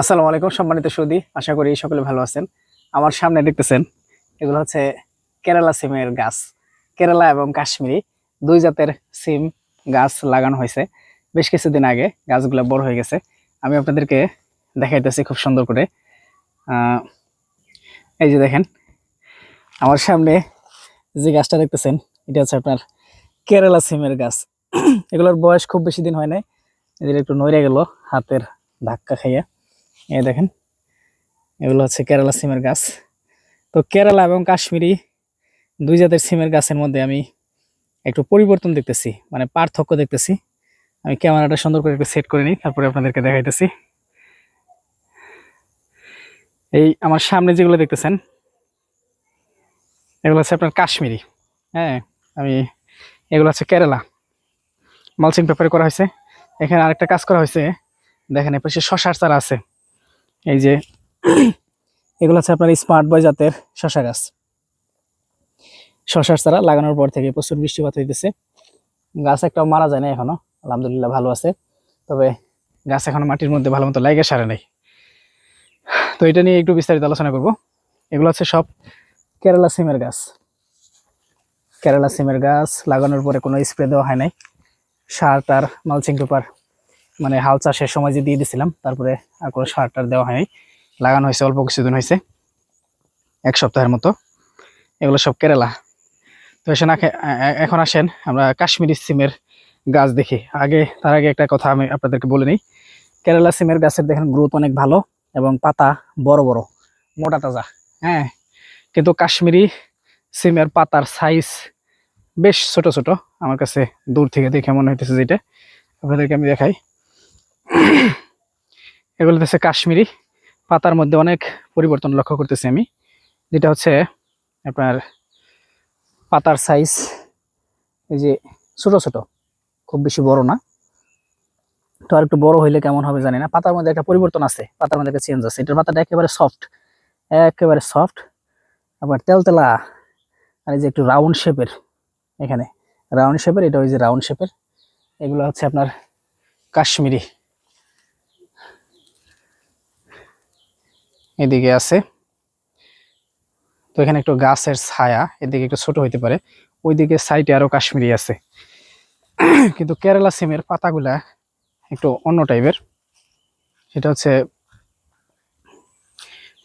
আসসালামু আলাইকুম, সম্মানিত সুদী আশা করি সকলে ভালো আছেন। আমার সামনে দেখতেছেন, এগুলো হচ্ছে কেরালা সিমের গাছ। কেরালা এবং কাশ্মীরি দুই জাতের সিম গাছ লাগানো হয়েছে। বেশ কিছুদিন আগে গাছগুলো বড় হয়ে গেছে। আমি আপনাদেরকে দেখাইতেছি খুব সুন্দর করে। এই যে দেখেন, আমার সামনে যে গাছটা দেখতেছেন, এটা হচ্ছে আপনার কেরালা সিমের গাছ। এগুলোর বয়স খুব বেশি দিন হয় নাই। এদের একটু নড়ে গেল, হাতের ধাক্কা খাইয়া। এই দেখেন, এগুলো হচ্ছে কেরালা সিমের গাছ। তো কেরালা এবং কাশ্মীরি দুই জাতের সিমের গাছের মধ্যে আমি একটু পরিবর্তন দেখতেছি মানে পার্থক্য দেখতেছি। আমি ক্যামেরাটা সুন্দর করে একটু সেট করে নিই, তারপরে আপনাদেরকে দেখাইতেছি। এই আমার সামনে যেগুলো দেখতেছেন, এগুলো হচ্ছে আপনার কাশ্মীরি। হ্যাঁ আমি এগুলো হচ্ছে কেরালা। মালচিং পেপারে করা হয়েছে। এখানে আরেকটা কাজ করা হয়েছে, দেখেন এ পাশে শশার চারা আছে। এই যে, এগুলো হচ্ছে আপনার স্মার্ট বয় জাতের শশা গাছ। শশার চারা লাগানোর পর থেকে প্রচুর বৃষ্টিপাত হইতেছে। গাছ একটাও মারা যায় না এখনও, আলহামদুলিল্লাহ ভালো আছে। তবে গাছ এখনও মাটির মধ্যে ভালো মতো লাগে সারে নাই। তো এটা নিয়ে একটু বিস্তারিত আলোচনা করব। এগুলো হচ্ছে সব কেরালা সিমের গাছ। কেরালা সিমের গাছ লাগানোর পরে কোনো স্প্রে দেওয়া হয় নাই। সার, তার, মালচিং, পেপার মানে হাল চাষের সময় যে দিয়ে দিছিলাম, তারপরে আর কোনো সার টার দেওয়া হয়নি। লাগানো হয়েছে, অল্প কিছুদিন হয়েছে, এক সপ্তাহের মতো। এগুলো সব কেরালা। তো এসে এখন আসেন, আমরা কাশ্মীরি সিমের গাছ দেখি। আগে, তার আগে একটা কথা আমি আপনাদেরকে বলে নিই। কেরালা সিমের গাছের দেখেন গ্রোথ অনেক ভালো এবং পাতা বড় বড়, মোটা তাজা। হ্যাঁ কিন্তু কাশ্মীরি সিমের পাতার সাইজ বেশ ছোট ছোট। আমার কাছে দূর থেকে দেখে মনে হইতেছে যেটা আপনাদেরকে আমি দেখাই। এগুলো হচ্ছে কাশ্মীরি পাতার মধ্যে অনেক পরিবর্তন লক্ষ্য করতেছি আমি। যেটা হচ্ছে আপনার পাতার সাইজ এই যে ছোট ছোট, খুব বেশি বড় না। তো আর একটু বড় হইলে কেমন হবে জানি না। পাতার মধ্যে একটা পরিবর্তন আছে, পাতার মধ্যে একটা চেঞ্জ আছে। এটার পাতাটা একেবারে সফট একেবারে সফট আবার তেলতেলা আর এই যে একটু রাউন্ড শেপের এখানে। রাউন্ড শেপের এটা ওই যে রাউন্ড শেপের এগুলো হচ্ছে আপনার কাশ্মীরি। এদিকে আছে। তো এখানে একটু গাছের ছায়া, এদিকে একটু ছোট হইতে পারে। ওইদিকে সাইডে আরও কাশ্মীরি আছে। কিন্তু কেরালা সিমের পাতাগুলা একটু অন্য টাইপের। সেটা হচ্ছে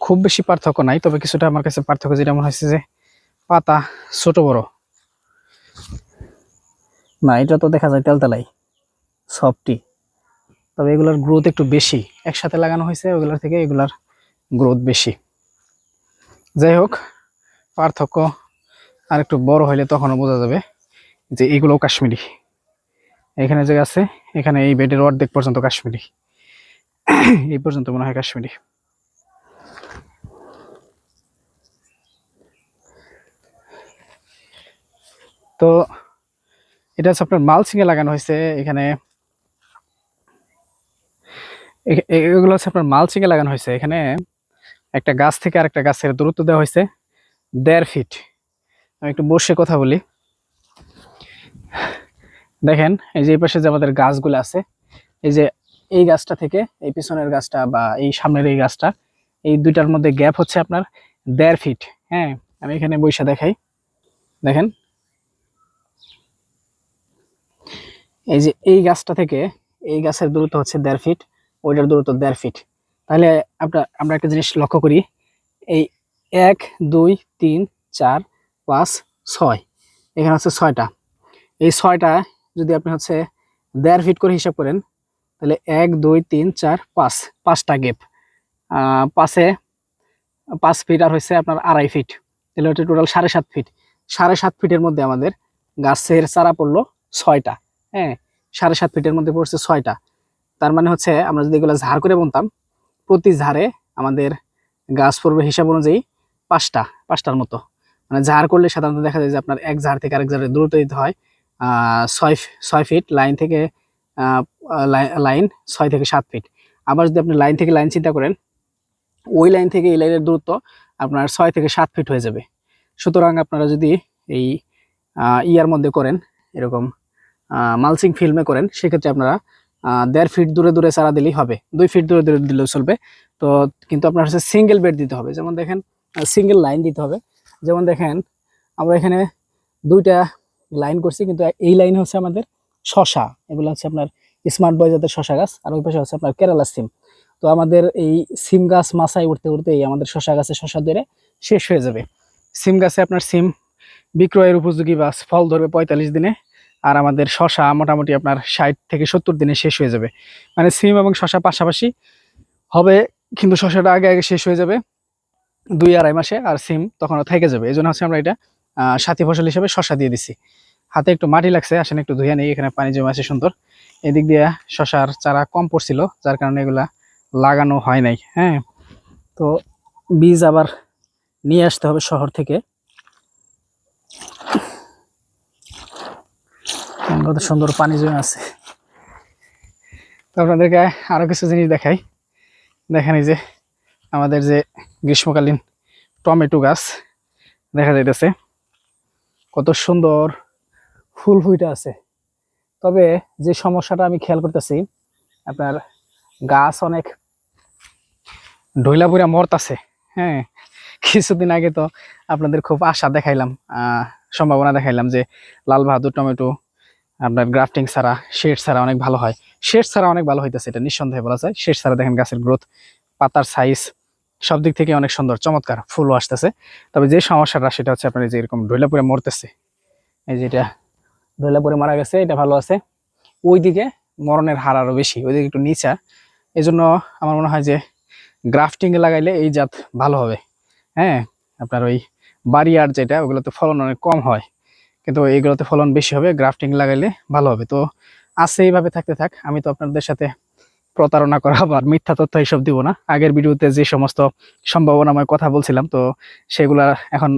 খুব বেশি পার্থক্য নাই, তবে কিছুটা আমার কাছে পার্থক্য যেটা মনে হচ্ছে যে পাতা ছোট বড়। না, এটা তো দেখা যায় তেলতেলাই, সফটি। তবে এগুলোর গ্রোথ একটু বেশি। একসাথে লাগানো হয়েছে ওগুলোর থেকে এগুলার গ্রোথ বেশি। যাই হোক, পার্থক্য আর একটু বড় হইলে তখনও বোঝা যাবে যে এগুলো কাশ্মীরি। এখানে যে আছে, এখানে এই বেডের অর্ধেক পর্যন্ত কাশ্মীরি। এই পর্যন্ত মনে হয় কাশ্মীরি। তো এটা হচ্ছে আপনার মালসিংয়ে লাগানো হয়েছে এখানে। এগুলো হচ্ছে আপনার মালচিংয়ে লাগানো হয়েছে এখানে। একটা গাছ থেকে আরেকটা গাছের দূরত্ব দেওয়া হয়েছে। দেড় ফিট আমি একটু বসে কথা বলি। দেখেন, এই যে এই পাশে যে আমাদের গাছগুলো আছে, এই যে এই গাছটা থেকে এই পিছনের গাছটা বা এই সামনের এই গাছটা, এই দুইটার মধ্যে গ্যাপ হচ্ছে আপনার দেড় ফিট হ্যাঁ আমি এখানে বৈশা দেখাই। দেখেন। এই যে এই গাছটা থেকে এই গাছের দূরত্ব হচ্ছে দেড় ফিট ওইটার দূরত্ব দেড় ফিট তাহলে আমরা আমরা একটা জিনিস লক্ষ্য করি। এই এক, দুই, তিন, চার, পাঁচ, ছয়। এখানে হচ্ছে ছয়টা। এই ছয়টা যদি আপনি হচ্ছে দেড় ফিট করে হিসাব করেন, তাহলে এক, দুই, তিন, চার, পাঁচ, পাঁচটা গেপ পাঁচে, পাঁচ ফিট আর হচ্ছে আপনার আড়াই ফিট তাহলে হচ্ছে টোটাল সাড়ে সাত ফিট সাড়ে সাত ফিটের মধ্যে আমাদের গাছের চারা পড়ল ছয়টা। হ্যাঁ সাড়ে সাত ফিটের মধ্যে পড়ছে ছয়টা। তার মানে হচ্ছে আমরা যদি এগুলো ঝাড় করে বলতাম প্রতি ঝাড়ে আমাদের গাছ পড়বে হিসাব অনুযায়ী পাঁচটা, পাঁচটার মতো। মানে ঝাড় করলে সাধারণত দেখা যায় যে আপনার এক ঝাড় থেকে আরেক ঝাড়ে দূরত্ব দিতে হয়। ছয় ছয় ফিট লাইন থেকে লাই- লাইন ছয় থেকে সাত ফিট আবার যদি আপনি লাইন থেকে লাইন চিন্তা করেন, ওই লাইন থেকে এই লাইনের দূরত্ব আপনার ছয় থেকে সাত ফিট হয়ে যাবে। সুতরাং আপনারা যদি এই ইয়ার মধ্যে করেন, এরকম মালচিং ফিল্মে করেন, সেক্ষেত্রে আপনারা দেড় ফিট দূরে দূরে চারা দিলেই হবে। দুই ফিট দূরে দূরে দিলেও চলবে। তো কিন্তু আপনার হচ্ছে সিঙ্গেল বেড দিতে হবে। যেমন দেখেন সিঙ্গেল লাইন দিতে হবে। যেমন দেখেন, আমরা এখানে দুইটা লাইন করছি, কিন্তু এই লাইন হচ্ছে আমাদের শশা। এগুলো হচ্ছে আপনার স্মার্ট বয় জাতের শশা গাছ, আর ওই পাশে হচ্ছে আপনার কেরালা সিম। তো আমাদের এই সিম গাছ মাথায় উঠতে উঠতে এই আমাদের শশা গাছে শশা ধরে শেষ হয়ে যাবে। সিম গাছে আপনার সিম বিক্রয়ের উপযোগী বা ফল ধরবে পঁয়তাল্লিশ দিনে। আর আমাদের শশা মোটামুটি আপনার ষাট থেকে সত্তর দিনে শেষ হয়ে যাবে। মানে সিম এবং শশা পাশাপাশি হবে, কিন্তু শশাটা আগে আগে শেষ হয়ে যাবে দুই আড়াই মাসে আর সিম তখনও থেকে যাবে। এই জন্য হচ্ছে আমরা এটা সাথী ফসল হিসেবে শশা দিয়ে দিছি। হাতে একটু মাটি লাগছে, আসেন একটু ধুয়ে নেই, এখানে পানি জমে আছে সুন্দর। এদিক দিয়ে শশার চারা কম পড়ছিল, যার কারণে এগুলা লাগানো হয় নাই হ্যাঁ। তো বীজ আবার নিয়ে আসতে হবে শহর থেকে। কত সুন্দর পানি জমে আছে। তো আপনাদেরকে আরও কিছু জিনিস দেখাই। দেখেন যে আমাদের যে গ্রীষ্মকালীন টমেটো গাছ দেখা যাইতেছে। কত সুন্দর ফুল ফুইটা আছে। তবে যে সমস্যাটা আমি খেয়াল করতেছি, আপনার গাছ অনেক ঢইলা পুরা মরতাছে। হ্যাঁ কিছুদিন আগে তো আপনাদের খুব আশা দেখাইলাম সম্ভাবনা দেখাইলাম যে লাল বাহাদুর টমেটো আপনার গ্রাফটিং ছাড়া শেড ছাড়া অনেক ভালো হয়। শেড ছাড়া অনেক ভালো হইতেছে এটা, নিঃসন্দেহে বলা যায়। শেড ছাড়া দেখেন গাছের গ্রোথ পাতার সাইজ সব দিক থেকে অনেক সুন্দর, চমৎকার, ফুলও আসতেছে। তবে যে সমস্যাটা, সেটা হচ্ছে আপনার যে এরকম ঢইলা পুরে মরতেছে, এই যে এটা ঢইলা পুরে মারা গেছে, এটা ভালো আছে। ওইদিকে মরণের হার আরও বেশি, ওইদিকে একটু নিচা। এই জন্য আমার মনে হয় যে গ্রাফটিং লাগাইলে এই জাত ভালো হবে। হ্যাঁ আপনার ওই বাড়ি আর যেটা, ওগুলোতে ফলন অনেক কম হয়। কিন্তু এইগুলোতে ফলন বেশি হবে গ্রাফটিং লাগাইলে ভালো হবে। তো আছে, এইভাবে থাকতে থাক, আমি তো আপনাদের সাথে প্রতারণা করা বা মিথ্যা তথ্য এইসব দিব না। আগের ভিডিওতে যে সমস্ত সম্ভাবনাময় কথা বলছিলাম, তো সেগুলা এখন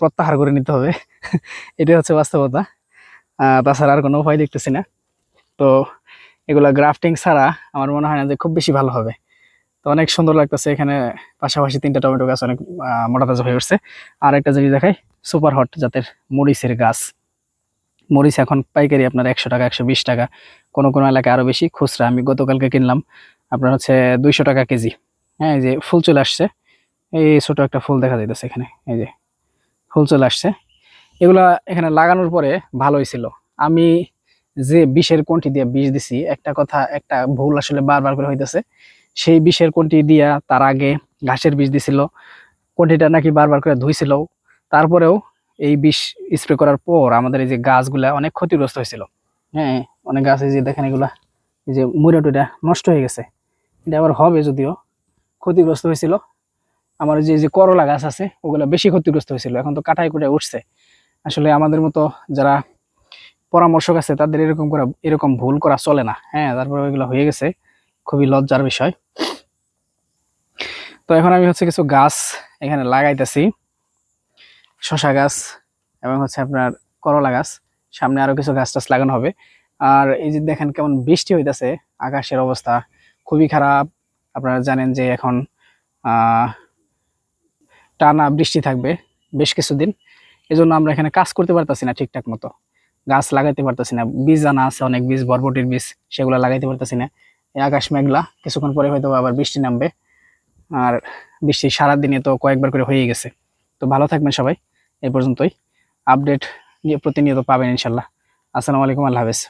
প্রত্যাহার করে নিতে হবে। এটাই হচ্ছে বাস্তবতা। তাছাড়া আর কোনো উপায় দেখতেছি না। তো এগুলা গ্রাফটিং ছাড়া আমার মনে হয় না যে খুব বেশি ভালো হবে। তো অনেক সুন্দর লাগতেছে এখানে। পাশাপাশি তিনটা টমেটো গাছ অনেক মোটা তাজা হয়ে উঠছে। আর একটা জিনিস দেখাই সুপার হট জাতের মরিচের গাছ। মরিচ এখন পাইকারি আপনার একশো টাকা, একশো বিশ টাকা। কোনো কোনো এলাকায় আরও বেশি, খুচরা আমি গতকালকে কিনলাম। আপনার হচ্ছে দুইশো টাকা কেজি। হ্যাঁ এই যে ফুল চলে আসছে। এই ছোট একটা ফুল দেখা যাইতেছে এখানে, এই যে ফুল চলে আসছে। এগুলা এখানে লাগানোর পরে ভালোই ছিল। আমি যে বিষের কোনটি দিয়ে বিষ দিছি, একটা কথা, একটা ভুল আসলে বারবার করে হইতেছে। সেই বিষের কোনটি দিয়া তার আগে ঘাসের বিষ দিছিল, কোনটিটা নাকি বারবার করে ধুইছিল। তারপরেও এই বিষ স্প্রে করার পর আমাদের এই যে গাছগুলা অনেক ক্ষতিগ্রস্ত হয়েছিল। হ্যাঁ অনেক গাছ এই যে দেখেন এগুলা, এই যে মুড়া নষ্ট হয়ে গেছে। এটা আবার হবে যদিও ক্ষতিগ্রস্ত হয়েছিল। আমার যে যে করলা গাছ আছে, ওগুলা বেশি ক্ষতিগ্রস্ত হয়েছিল। এখন তো কাটাই কুটাই উঠছে। আসলে আমাদের মতো যারা পরামর্শক আছে, তাদের এরকম করা, এরকম ভুল করা চলে না। হ্যাঁ তারপরে ওইগুলো হয়ে গেছে। খুবই লজ্জার বিষয়। তো এখন আমি হচ্ছে কিছু গাছ এখানে লাগাইতেছি। শশা গাছ এবং হচ্ছে আপনার করলা গাছ। সামনে আরও কিছু গাছ টাছ লাগানো হবে। আর এই যে দেখেন কেমন বৃষ্টি হইতাছে, আকাশের অবস্থা খুবই খারাপ। আপনারা জানেন যে এখন টানা বৃষ্টি থাকবে বেশ কিছুদিন। এজন্য আমরা এখানে কাজ করতে পারতাছি না ঠিকঠাক মতো। গাছ লাগাইতে পারতাছি না। বীজ আনা আছে, অনেক বীজ, বরবটির বীজ, সেগুলো লাগাইতে পারতাছি না। আকাশ মেঘলা, কিছুক্ষণ পরে হয়তো আবার বৃষ্টি নামবে। আর বৃষ্টি সারাদিনে তো কয়েকবার করে হয়ে গেছে। তো ভালো থাকবেন সবাই এই পর্যন্তই। আপডেট নিয়ে প্রতিনিয়ত পাবেন ইনশাল্লাহ। আসসালামু আলাইকুম, আল্লাহ হাফেজ।